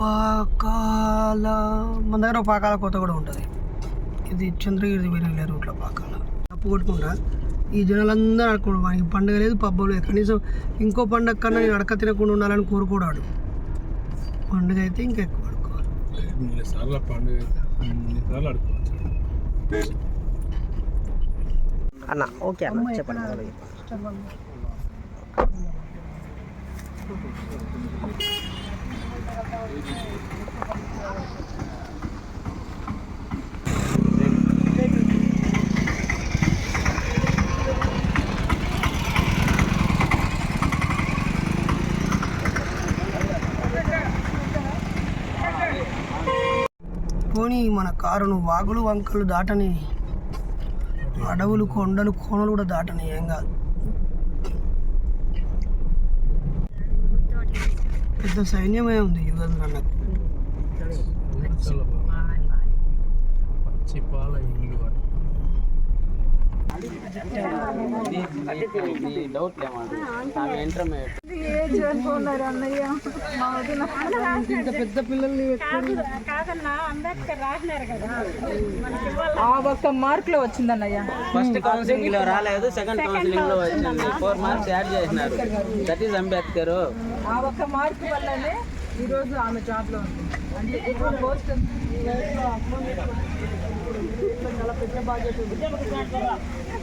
పాకాల మన దగ్గర పాకాల కొత్త కూడా ఉంటుంది. ఇది చంద్రగిరి వేరే రూట్లో పాకాల. తప్పు కొట్టుకుంటా. ఈ జనాలందరూ అనుకోడు వానికి పండుగ లేదు పబ్బం లేదు. కనీసం ఇంకో పండగ కన్నా నేను అడక తినకుండా ఉండాలని కోరుకోడాడు పండుగ అయితే ఇంకా ఎక్కువ అడుకోవాలి అన్న ఓకే అన్న చెప్పండి పోనీ మన కారును వాగులు వంకలు దాటని అడవులు కొండలు కోనలు కూడా దాటని ఏం కాదు. పెద్ద సైన్యమే ఉంది యుగంధర్ అన్నకు చాలా బాగుంది. పచ్చి పాల ఇల్లు అని ఇంత పెద్ద పిల్లల్ని ఆ ఒక్క మార్క్లో వచ్చిందన్నయ్య ఫస్ట్ కౌన్సిలింగ్లో రాలేదు సెకండ్ కౌన్సిలింగ్లో వచ్చింది ఫోర్ మార్క్స్ యాడ్ చేసినారు దట్ ఈస్ అంబేద్కర్ ఆ ఒక్క మార్క్ వల్లనే ఈరోజు ఆమె జాబ్లో ఉంది అంటే ఇప్పుడు పోస్ట్ చాలా పెద్ద బాధ్యత ఉంది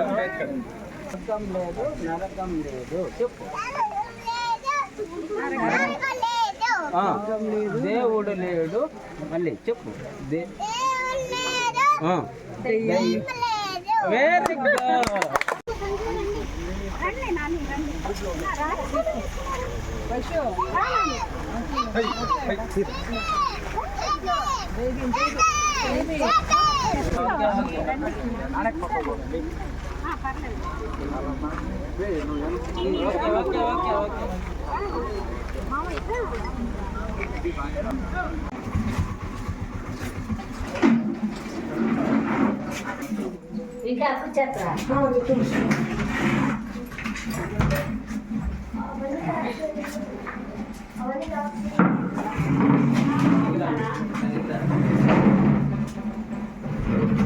నరకం లేదు నరకం లేదు చెప్పు. దేవుడు లేడు మళ్ళీ చెప్పు they very good okay okay okay okay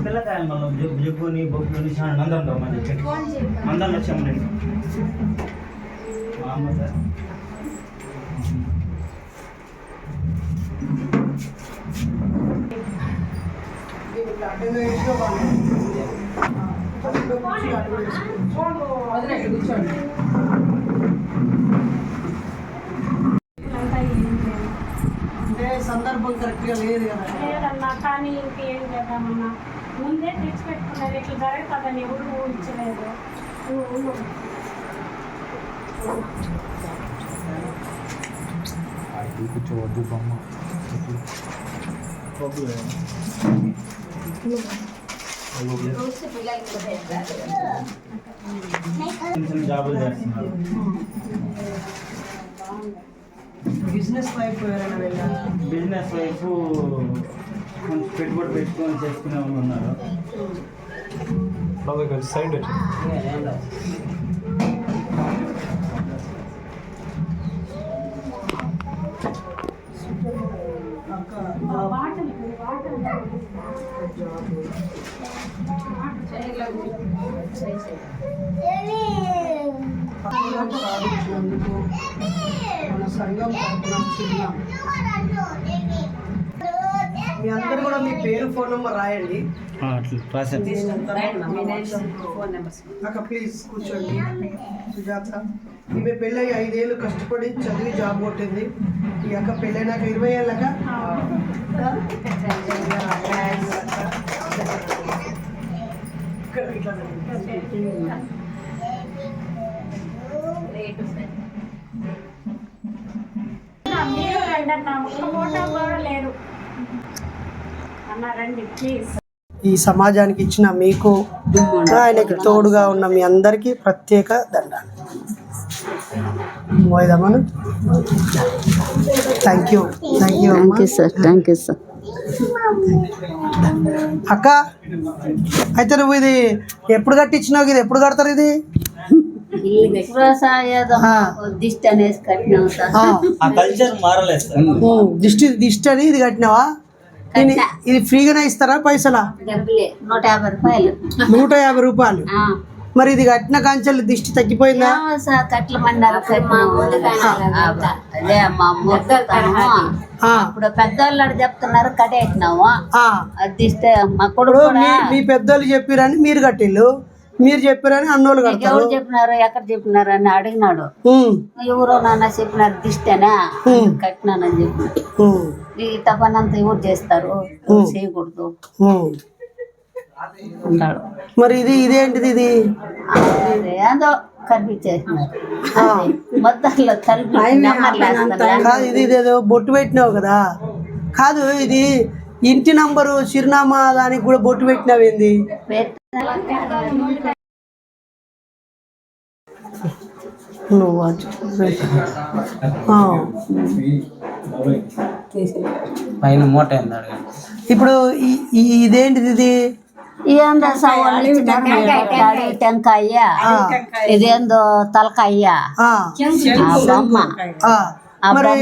పిల్లకాయలు మనం జగ్గు జగ్గుని బొగ్గుని చాలా ఉంటాం మన చెట్టు మందం వచ్చాము నేను. మా అమ్మ సార్. వదిలేండి కూర్చోండి అంటే సందర్భం కరెక్ట్గా లేదు కదా. లేదన్నా కానీ ఇంకేం చేద్దామన్నా. ముందే తెచ్చిపెట్టుకున్నారు ఇట్లా జరుగుతుందని ఎవరు ఊహించలేదు. కూర్చోవద్దు బొమ్మ. జాబులు చేస్తున్నారు బిజినెస్ వైపు ఎవరైనా వెళ్ళారా? బిజినెస్ వైపు కొంచెం పెట్టుబడి పెట్టుకొని చేసుకునే వాళ్ళు ఉన్నారు. బాగా కలిసి సైడ్ సాధించినందుకు మన సంఘం మీ అందరు కూడా మీ పేరు ఫోన్ నెంబర్ రాయండి. అక్క ప్లీజ్ కూర్చోండి. సుజాత ఈమె పెళ్ళై ఐదేళ్ళు కష్టపడి చదివి జాబ్ కొట్టింది. ఈ అక్క పెళ్ళైనాక ఇరవై ఏళ్ళక. మీరు రండి అన్న ఒక్క ఫోటో కూడా లేరు అన్న రండి ప్లీజ్ ఈ సమాజానికి ఇచ్చిన మీకు ఆయనకి తోడుగా ఉన్న మీ అందరికీ ప్రత్యేక దండాలు. మోయిదమ్మను థ్యాంక్ యూ థ్యాంక్ యూ అమ్మా. సార్ థ్యాంక్ యూ సార్ అక్క అయితే నువ్వు ఇది ఎప్పుడు కట్టించినావు? ఇది ఎప్పుడు కడతారు ఇది? దిష్టి దిష్టి దిష్టి అని ఇది కట్టినావా? ఇది ఫ్రీగానే ఇస్తారా పైసలా? నూట యాభై రూపాయలు. నూట యాభై రూపాయలు. ఆ. మరి ఇది కట్టిన కాంచెలు దిష్టి తగ్గిపోయిందా? అదే మా ఇప్పుడు పెద్దవాళ్ళు చెప్తున్నారు కట్టేసినాము. దిష్టి మా కొడుకు మీ పెద్దోళ్ళు చెప్పిరని మీరు కట్టిల్లు. మీరు చెప్పిరని అన్నోళ్ళు కడతారు. ఎవరు చెప్పినారు ఎక్కడ చెప్పినారు అని అడిగినాడు. ఎవరో నాన్న చెప్పినారు దిష్టేనా. కట్టినానని చెప్పి ఈ తపనంతా ఎవరు చేస్తారు? చేయకూడదు. అన్నాడు మరి ఇది ఇదేంటిది ఇది? ఏదో ఇది ఇదేదో బొట్టు పెట్టినావు కదా. కాదు ఇది ఇంటి నంబరు చిరునామా దానికి కూడా బొట్టు పెట్టినావు ఏంది? నువ్వు. పైన మూట ఇప్పుడు ఇదేంటిది ఇది? ఏందో సవాళ్ళు ఇచ్చినారు మేడతాడు, టెంకాయ ఇదేందో తలకాయ బొమ్మ. మరి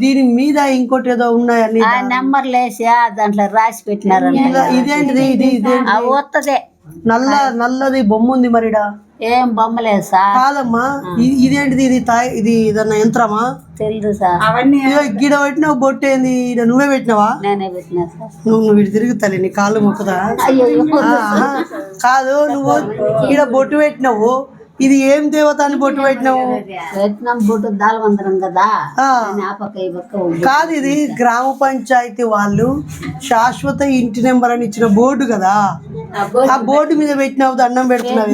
దీని మీద ఇంకోటి ఏదో ఉన్నాయని ఆ నెంబర్లు వేసి ఆ దాంట్లో రాసి పెట్టినారంట. ఇదేంటిది? ఇది ఇదే ఆ వత్తదే నల్ల నల్లది బొమ్మ ఉంది మరిడా? ఏం బొమ్మలేదు సార్. కాదమ్మా ఇ- ఇదేంటిది ఇది తాయ్ ఇది ఏదన్నా యంత్రమా? తెలియదు సార్. ఇదిగో గీడ పెట్టినావు బొట్టేంది ఈడ నువ్వే పెట్టినావా? నేనే పెట్టినా సార్. నువ్వు నువ్వు ఇటు తిరుగుతాలి నీ కాళ్ళు మొక్కుదా? అయ్యో ఆహా. కాదు నువ్వు ఈడ బొట్టు పెట్టినావు ఇది ఏం దేవత అని బొట్టు పెట్టినావు? పెట్టినాం బుట్టు దాల్వందరం కదా. ఇది గ్రామ పంచాయతీ వాళ్ళు శాశ్వత ఇంటి నెంబర్ అని ఇచ్చిన బోర్డు కదా. ఆ బోర్డు మీద పెట్టినావు దండం పెడుతున్నావు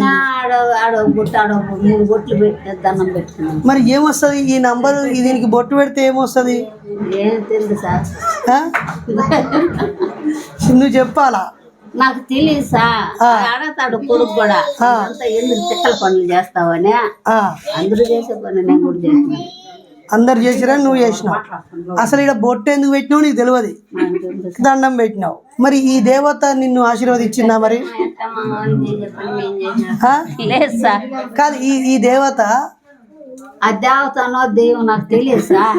మరి ఏమొస్తుంది? ఈ నంబర్ దీనికి బొట్టు పెడితే ఏమొస్తుంది? నువ్వు చెప్పాలా? నాకు తెలియదు సార్ ఆడతాడు కొడుకు కూడా. అంతా ఎందుకు తిక్కల పనులు చేస్తావని. అందరూ చేసే పని నేను కూడా చేస్తున్నాను అందరు చేసిరా నువ్వు చేసినావు? అసలు ఇక్కడ బొట్టు ఎందుకు పెట్టినావు? నీకు తెలియదు. దండం పెట్టినావు. మరి ఈ దేవత నిన్ను ఆశీర్వదించిందా మరి? చేసినా. కాదు ఈ ఈ దేవత ఆ దేవతనో దెయ్యం నాకు తెలియదు సార్.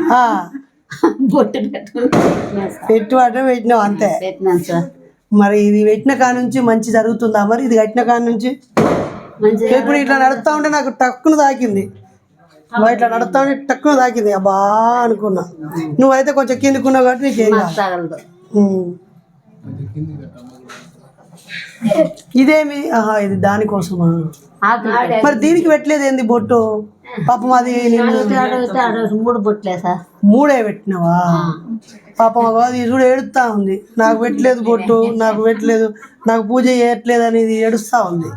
బొట్టు. పెట్టు పెట్టినావు అంతే. పెట్టినాను సార్. మరి ఇది పెట్టిన కాడ నుంచి మంచి జరుగుతుందా మరి? ఇది కట్టిన కాడ నుంచి? ఇప్పుడు ఇట్లా నడుస్తా ఉంటే నాకు టక్కును తాకింది. ఇట్లా నడుస్తా ఉంటే టక్కును తాకింది. అబ్బా అనుకున్నా. నువ్వైతే కొంచెం కిందికున్నావు కాబట్టి నీకేం కాదు. ఉమ్. ఇదేమి? ఆహా ఇది దానికోసమా? మరి దీనికి పెట్టలేదు ఏంది బొట్టు? పాపం అది మూడు బొట్లే సార్. మూడే పెట్టినావా? పాపం అది చూడు ఏడుస్తా ఉంది. నాకు పెట్టలేదు బొట్టు నాకు పెట్టలేదు నాకు పూజ చేయట్లేదు అనేది ఏడుస్తా ఉంది.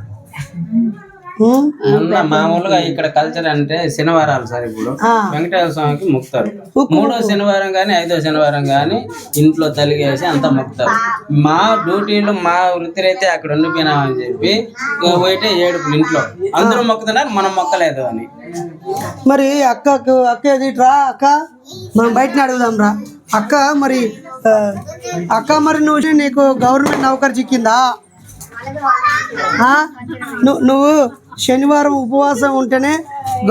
మామూలుగా ఇక్కడ కల్చర్ అంటే శనివారాలు సార్ ఇప్పుడు. వెంకటేశ్వర స్వామికి మొక్కుతారు మూడో శనివారం కానీ ఐదో శనివారం కానీ ఇంట్లో తలిగేసి అంతా మొక్కుతారు మా డ్యూటీలు మా వృత్తిరైతే అక్కడ ఉండిపోయినామని చెప్పి పోయితే ఏడుపులు ఇంట్లో. అందరూ మొక్కుతున్నారు మనం మొక్కలేదు అని. మరి అక్కకు అక్క ఎదిట్రా అక్క. మనం బయటని అడుగుదాం రా. అక్క మరి అక్క మరి నువ్వు నీకు గవర్నమెంట్ నౌకరు చిక్కిందా? నువ్వు శనివారం ఉపవాసం ఉంటేనే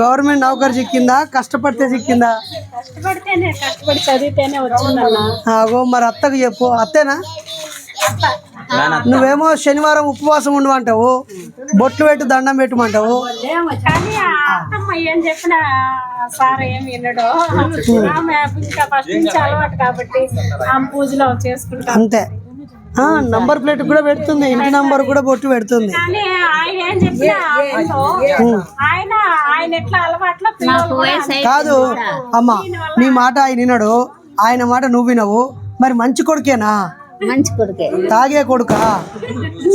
గవర్నమెంట్ నౌకరు చిక్కిందా కష్టపడితే చిక్కిందా? కష్టపడితేనే కష్టపడి చదివితేనే వచ్చిందన్న ఆగో మరి అత్తకు చెప్పు. అత్తేనా? నువ్వేమో శనివారం ఉపవాసం ఉండమంటావు. బొట్లు పెట్టి దండం పెట్టమంటావు. ఏం చెప్పినా సార్ ఏం వినడు. ఆమె ఇంకా ఫస్ట్ నుంచి అలవాటు కాబట్టి ఆమె పూజలో చేసుకుంటాం. అంతే. నంబర్ ప్లేట్ కూడా పెడుతుంది. ఇంటి నంబర్ కూడా బొట్టు పెడుతుంది. కానీ ఆయన ఏం చెప్పినా ఆమెతో ఆయన ఆయన ఎట్లా అలవాట్లో పిల్లలు కూడా కాదు అమ్మ నీ మాట ఆయన వినడు. ఆయన మాట నువ్వు వినవు. మరి మంచి కొడుకేనా? మంచి కొడుకే. తాగే కొడుకా?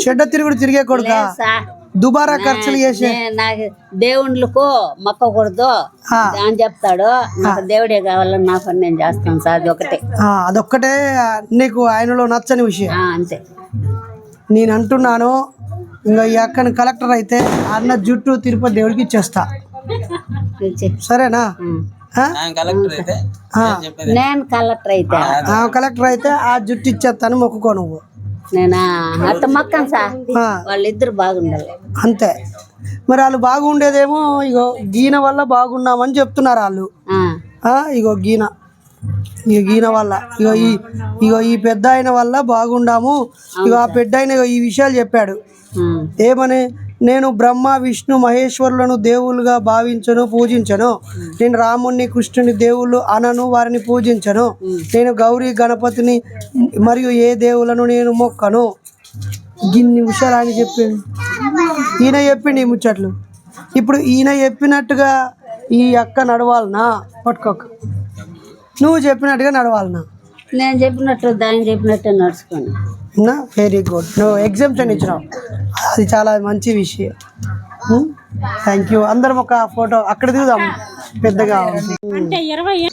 చెడ్డ తిరుగుడు తిరిగే కొడుకా? సార్. దుబారా ఖర్చులు చేసే నే- నాకు దేవుళ్ళకు మొక్కకూడదు. అని చెప్తాడు. నాకు దేవుడే కావాలని నా పని నేను చేస్తాను సార్ ఒకటే ఆ, అదొక్కటే నీకు ఆయనలో నచ్చని విషయం. ఆ, అంతే. నేను అంటున్నాను ఇంకా ఈ అక్కని కలెక్టర్ అయితే అన్న జుట్టు తిరుపతి దేవుడికి ఇచ్చేస్తా. ఇచ్చి. సరేనా? ఉం. ఆ? ఆయన కలెక్టర్ అయితే నేను చెప్పేది. నేను కలెక్టర్ అయితే. ఆ కలెక్టర్ అయితే ఆ జుట్టు ఇచ్చేస్తాను మొక్కుకో నువ్వు. నేను? అట్ట మొక్కను సార్ వాళ్ళిద్దరు బాగుండాలి. అంతే. మరి వాళ్ళు బాగుండేదేమో ఇగో గీన వల్ల బాగున్నామని చెప్తున్నారు వాళ్ళు. ఇగో గీన. ఇగో గీన వల్ల ఇగో ఈ ఇగో ఈ పెద్ద ఆయన వల్ల బాగుండాము. ఇగో ఆ పెద్ద ఆయన ఈ విషయాలు చెప్పాడు. ఏమని? నేను బ్రహ్మ విష్ణు మహేశ్వరులను దేవుళ్ళుగా భావించను పూజించను. నేను రాముణ్ణి కృష్ణుని దేవుళ్ళు అనను వారిని పూజించను. నేను గౌరీ గణపతిని మరియు ఏ దేవులను నేను మొక్కను? గిన్ని విషయాలు ఆయన చెప్పింది. ఈయన చెప్పిండు ఈ ముచ్చట్లు. ఇప్పుడు ఈయన చెప్పినట్టుగా ఈ అక్క నడవాలనా? పట్టుకోక. నువ్వు చెప్పినట్టుగా నడవాలనా? నేను చెప్పినట్లు దాన్ని చెప్పినట్టు నడుచుకోండి నా? వెరీ గుడ్ నువ్వు ఎగ్జామ్షన్ ఇచ్చినావు అది చాలా మంచి విషయం. థ్యాంక్ యూ అందరం ఒక ఫోటో అక్కడ దిగుదాం. పెద్దగా ఉంది. అంటే ఇరవై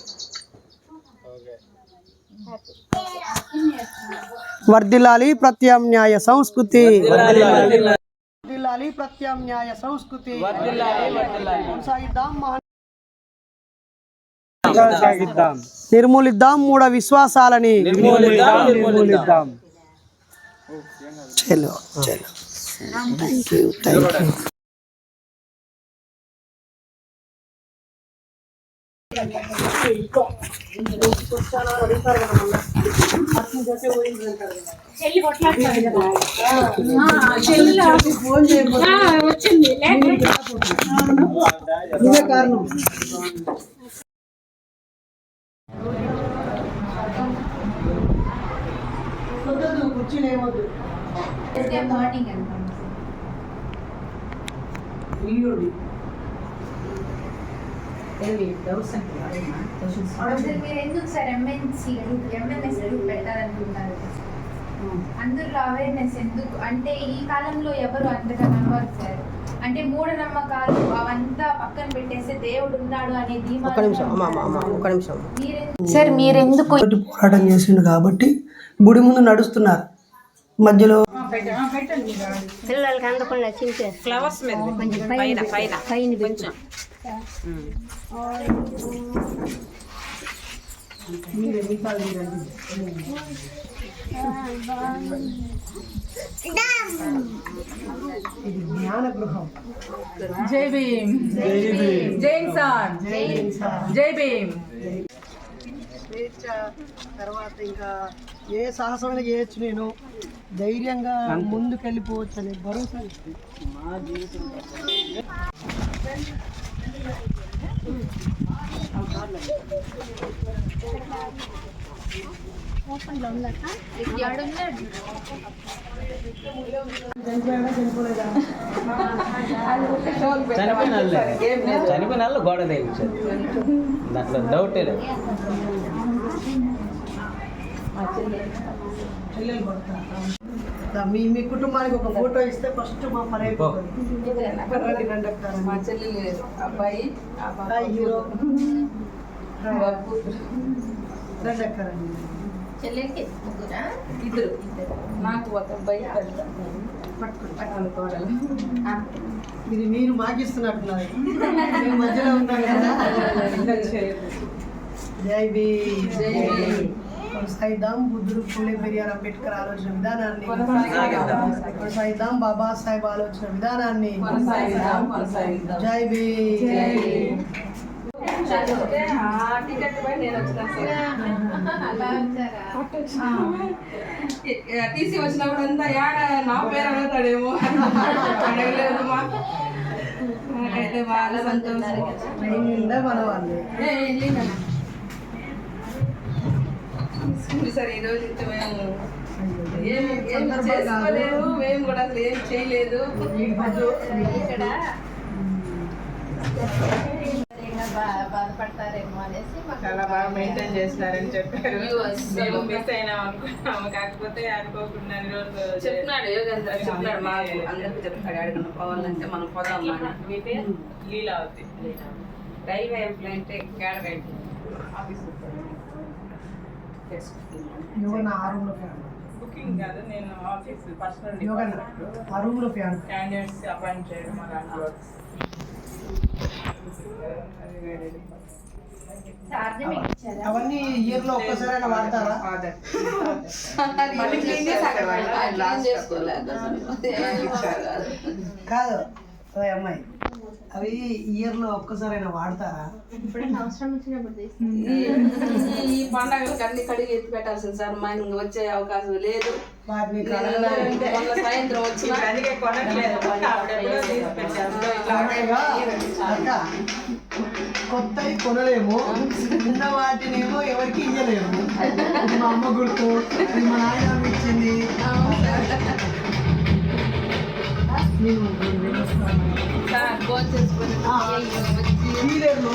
వర్ధిల్లాలి ప్రత్యామ్నాయ సంస్కృతి. వర్ధిల్లాలి ప్రత్యామ్నాయ సంస్కృతి. కొనసాగిద్దాం మహా- నిర్మూలిద్దాం. మూఢ విశ్వాసాలని. చలో చలో. థ్యాంక్ యూ థ్యాంక్ యూ చెల్లి కొట్లాడుతుంది. కదా ఆ, చెల్లి ఆ, వచ్చింది. కారణం. కుర్చీలు ఏమొద్దు. ఇల్లుండి. మీరు ఎందుకు సార్ ఎంఎన్సీ ఎంఎన్ఎస్ పెట్టాలనుకుంటారు అందులో అవేర్నెస్ ఎందుకు? అంటే ఈ కాలంలో ఎవరు అంతగా నమ్మరు సార్. అంటే మూఢనమ్మకాలు అవంతా పక్కన పెట్టేస్తే దేవుడు ఉన్నాడు అనే ధీమా సార్ మీరెందుకు పోరాటం చేసిండు కాబట్టి గుడి ముందు నడుస్తున్నారు. మధ్యలో పిల్లలకి అందకుండా చింపే. ఫ్లవర్స్ మీద పైన పైన పైన. కొంచెం. జ్ఞాన గృహం జై భీమ్. జై ఇన్సాన్ జై భీమ్. స్వేచ్ఛ తర్వాత ఇంకా ఏ సాహసమైనా చేయొచ్చు నేను ధైర్యంగా ముందుకెళ్ళిపోవచ్చు అనే భరోసా ఇస్తుంది. చనిపోయిన వాళ్ళే. చనిపోయిన వాళ్ళు గోడ తగిలించారు దాంట్లో డౌటే లేదు మీ మీ కుటుంబానికి ఒక ఫోటో ఇస్తే ఫస్ట్ మా పని అయిపోతుంది. మా చెల్లెలు అబ్బాయి హాయ్ హీరో. రండి అక్క రండి చెల్లెలకి ముగ్గురా ఇద్దరు ఇద్దరు నాకు ఒక అబ్బాయి పెద్ద పట్టుకుని కోడలు ఇది మీరు మాకిస్తున్నట్టున్నారు నేను మధ్యలో ఉన్నాను కదా జై బీ జై భీమ్. కొనసాగిద్దాం బుద్ధుడు పుల్లె పెరియార్ అంబేద్కర్ ఆలోచన విధానాన్ని కొనసాగిద్దాం. కొనసాగిద్దాం బాబాసాహెబ్ ఆలోచన విధానాన్ని కొనసాగిద్దాం కొనసాగిద్దాం జై బీ టీసీ వచ్చినప్పుడు అంతా యాడ నా పేరు అడుగుతాడేమో అడగలేదు మా. నాకైతే బాగా సంతోషం. సార్ ఈ రోజు ఇట్లా మేము ఏం ఏం చేసుకోలేదు మేము కూడా అసలు ఏం చేయలేదు. ఇక్కడ చాలా బాగా మెయింటైన్ చేస్తున్నారని చెప్పారు. మేము మిస్ అయినాం అనుకున్నాము కాకపోతే అనుకోకుండా చెప్తున్నాడు యోగేంద్ర చెప్తున్నాడు మాకు. అందరికి చెప్తాడు అడిగిన పోవాలంటే మనం పోదాం వీటే లీలావతి రైల్వే ఎంప్లాయ్ అంటే క్యాడర్ యోగన్న ఆ రూమ్లో ఫ్యాన్. బుకింగ్ కాదు నేను ఆఫీస్ పర్సనల్ క్యాండిడేట్స్ అపాయింట్ చేయడం అలాంటి వర్క్స్ అవన్నీ ఇయర్లో ఒక్కసారైనా వాడతారా? కాదు అమ్మాయి అవి ఇయర్లో ఒక్కసారైనా వాడతారా? ఈ- పండగలకు అన్ని కడిగి ఎత్తి పెట్టాల్సింది సార్. మా ఇంక వచ్చే అవకాశం లేదు. సాయంత్రం వచ్చిన కొత్తవి కొనలేము. ఉన్న వాటినేమో ఎవరికి ఇయ్యలేము. మా అమ్మ గుర్తు మా నాయన ఇచ్చింది నేను